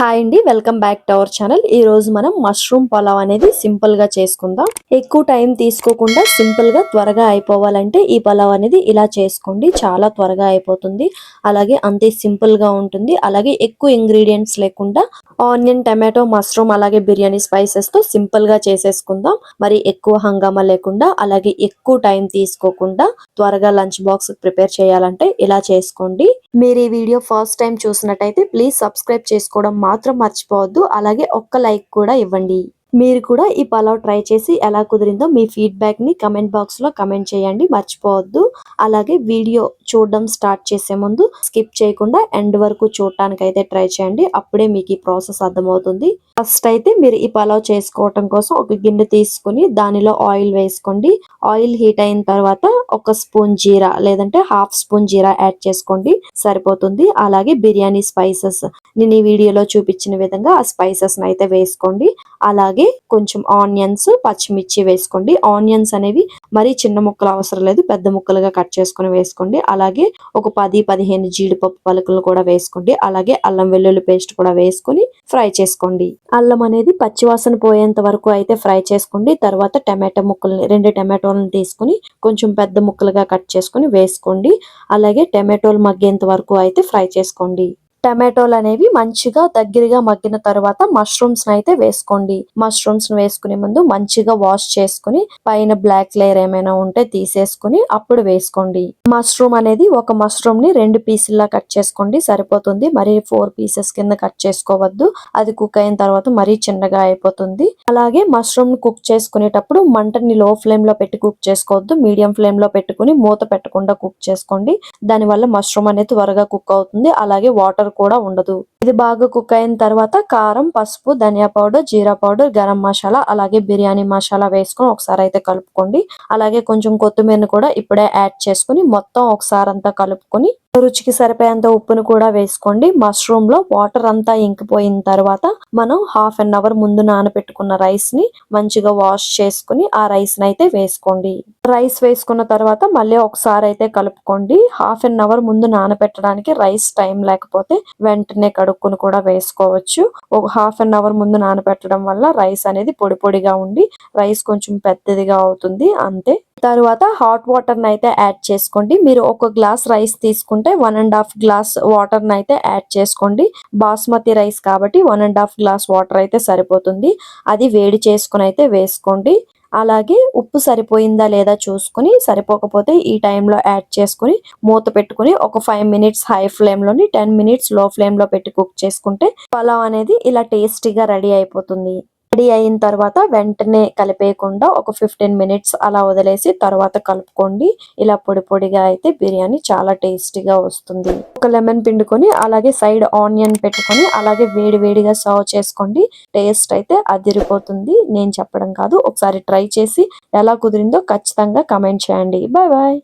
Hi అండి welcome back to our channel. ఈ రోజు మనం మష్రూమ్ పలావ్ అనేది సింపుల్గా చేసుకుందాం. ఎక్కువ టైం తీసుకోకుండా సింపుల్గా త్వరగా అయిపోవాలంటే ఈ పలావ్ అనేది ఇలా చేసుకోండి. చాలా త్వరగా అయిపోతుంది. అలాగే అంతే సింపుల్గా ఉంటుంది. అలాగే ఎక్కువ ఇంగ్రీడియంట్స్ లేకుండా ఆనియన్ టమాటో మష్రూమ్ అలాగే బిర్యానీ స్పైసెస్తో సింపుల్గా చేసేసుకుందాం. మరి ఎక్కువ హంగామా లేకుండా అలాగే ఎక్కువ టైం తీసుకోకుండా త్వరగా లంచ్ బాక్స్ ప్రిపేర్ చేయాలంటే ఇలా చేసుకోండి. మీరు ఈ వీడియో ఫస్ట్ టైం చూసినట్టయితే ప్లీజ్ సబ్స్క్రైబ్ చేసుకోవడం మాత్రం మర్చిపోవద్దు. అలాగే ఒక్క లైక్ కూడా ఇవ్వండి. మీరు కూడా ఈ పలావ్ ట్రై చేసి ఎలా కుదిరిందో మీ ఫీడ్బ్యాక్ని కమెంట్ బాక్స్లో కమెంట్ చేయండి. మర్చిపోవద్దు. అలాగే వీడియో చూడడం స్టార్ట్ చేసే ముందు స్కిప్ చేయకుండా ఎండ్ వరకు చూడటానికి అయితే ట్రై చేయండి. అప్పుడే మీకు ఈ ప్రాసెస్ అర్థమవుతుంది. ఫస్ట్ అయితే మీరు ఈ పలావ్ చేసుకోవటం కోసం ఒక గిన్నె తీసుకుని దానిలో ఆయిల్ వేసుకోండి. ఆయిల్ హీట్ అయిన తర్వాత ఒక స్పూన్ జీరా లేదంటే హాఫ్ స్పూన్ జీరా యాడ్ చేసుకోండి. సరిపోతుంది. అలాగే బిర్యానీ స్పైసెస్. నేను ఈ వీడియోలో చూపించిన విధంగా ఆ స్పైసెస్ అయితే వేసుకోండి. అలాగే కొంచెం ఆనియన్స్ పచ్చిమిర్చి వేసుకోండి. ఆనియన్స్ అనేవి మరీ చిన్న ముక్కలు అవసరం లేదు. పెద్ద ముక్కలుగా కట్ చేసుకొని వేసుకోండి. అలా అలాగే ఒక పది పదిహేను జీడిపప్పు పలుకులు కూడా వేసుకోండి. అలాగే అల్లం వెల్లుల్లి పేస్ట్ కూడా వేసుకొని ఫ్రై చేసుకోండి. అల్లం అనేది పచ్చివాసన పోయేంత వరకు అయితే ఫ్రై చేసుకోండి. తర్వాత టమాటో ముక్కల్ని రెండు టమాటోలను తీసుకుని కొంచెం పెద్ద ముక్కలుగా కట్ చేసుకొని వేసుకోండి. అలాగే టమాటోలు మగ్గేంత వరకు అయితే ఫ్రై చేసుకోండి. టమాటోలు అనేవి మంచిగా దగ్గరగా మగ్గిన తర్వాత మష్రూమ్స్ అయితే వేసుకోండి. మష్రూమ్స్ వేసుకునే ముందు మంచిగా వాష్ చేసుకుని పైన బ్లాక్ లేయర్ ఏమైనా ఉంటే తీసేసుకుని అప్పుడు వేసుకోండి. మష్రూమ్ అనేది ఒక మష్రూమ్ని రెండు పీసుల్లా కట్ చేసుకోండి. సరిపోతుంది. మరి ఫోర్ పీసెస్ కింద కట్ చేసుకోవద్దు. అది కుక్ అయిన తర్వాత మరీ చిన్నగా అయిపోతుంది. అలాగే మష్రూమ్ కుక్ చేసుకునేటప్పుడు మంటని లో ఫ్లేమ్లో పెట్టి కుక్ చేసుకోవద్దు. మీడియం ఫ్లేమ్లో పెట్టుకుని మూత పెట్టకుండా కుక్ చేసుకోండి. దానివల్ల మష్రూమ్ అనేది త్వరగా కుక్ అవుతుంది. అలాగే వాటర్ కూడా ఉండదు. ఇది బాగా కుక్ అయిన తర్వాత కారం పసుపు ధనియా పౌడర్ జీరా పౌడర్ గరం మసాలా అలాగే బిర్యానీ మసాలా వేసుకొని ఒకసారి అయితే కలుపుకోండి. అలాగే కొంచెం కొత్తిమీరని కూడా ఇప్పుడే యాడ్ చేసుకుని మొత్తం ఒకసారి అంతా కలుపుకొని రుచికి సరిపోయేంత ఉప్పును కూడా వేసుకోండి. మష్రూమ్లో వాటర్ అంతా ఇంకిపోయిన తర్వాత మనం హాఫ్ అన్ అవర్ ముందు నానబెట్టుకున్న రైస్ని మంచిగా వాష్ చేసుకుని ఆ రైస్ని అయితే వేసుకోండి. రైస్ వేసుకున్న తర్వాత మళ్ళీ ఒకసారి అయితే కలుపుకోండి. హాఫ్ అన్ అవర్ ముందు నానబెట్టడానికి రైస్ టైం లేకపోతే వెంటనే కడుక్కుని కూడా వేసుకోవచ్చు. ఒక హాఫ్ అన్ అవర్ ముందు నానబెట్టడం వల్ల రైస్ అనేది పొడి పొడిగా ఉండి రైస్ కొంచెం పెద్దదిగా అవుతుంది. అంతే. తర్వాత హాట్ వాటర్ అయితే యాడ్ చేసుకోండి. మీరు ఒక గ్లాస్ రైస్ తీసుకుంటే one and half glass water అయితే యాడ్ చేసుకోండి. బాస్మతి రైస్ కాబట్టి one and half glass water అయితే సరిపోతుంది. అది వేడి చేసుకుని అయితే వేసుకోండి. అలాగే ఉప్పు సరిపోయిందా లేదా చూసుకుని సరిపోకపోతే ఈ టైంలో యాడ్ చేసుకుని మూత పెట్టుకుని ఒక ఫైవ్ మినిట్స్ హై ఫ్లేమ్లోని టెన్ మినిట్స్లో ఫ్లేమ్లో పెట్టి కుక్ చేసుకుంటే పలావ్ అనేది ఇలా టేస్టీగా రెడీ అయిపోతుంది. రెడీ అయిన తర్వాత వెంటనే కలిపేయకుండా ఒక ఫిఫ్టీన్ మినిట్స్ అలా వదిలేసి తర్వాత కలుపుకోండి. ఇలా పొడి పొడిగా అయితే బిర్యానీ చాలా టేస్టీగా వస్తుంది. ఒక లెమన్ పిండుకొని అలాగే సైడ్ ఆనియన్ పెట్టుకొని అలాగే వేడి వేడిగా సర్వ్ చేసుకోండి. టేస్ట్ అయితే అదిరిపోతుంది. నేను చెప్పడం కాదు. ఒకసారి ట్రై చేసి ఎలా కుదిరిందో ఖచ్చితంగా కమెంట్ చేయండి. Bye bye.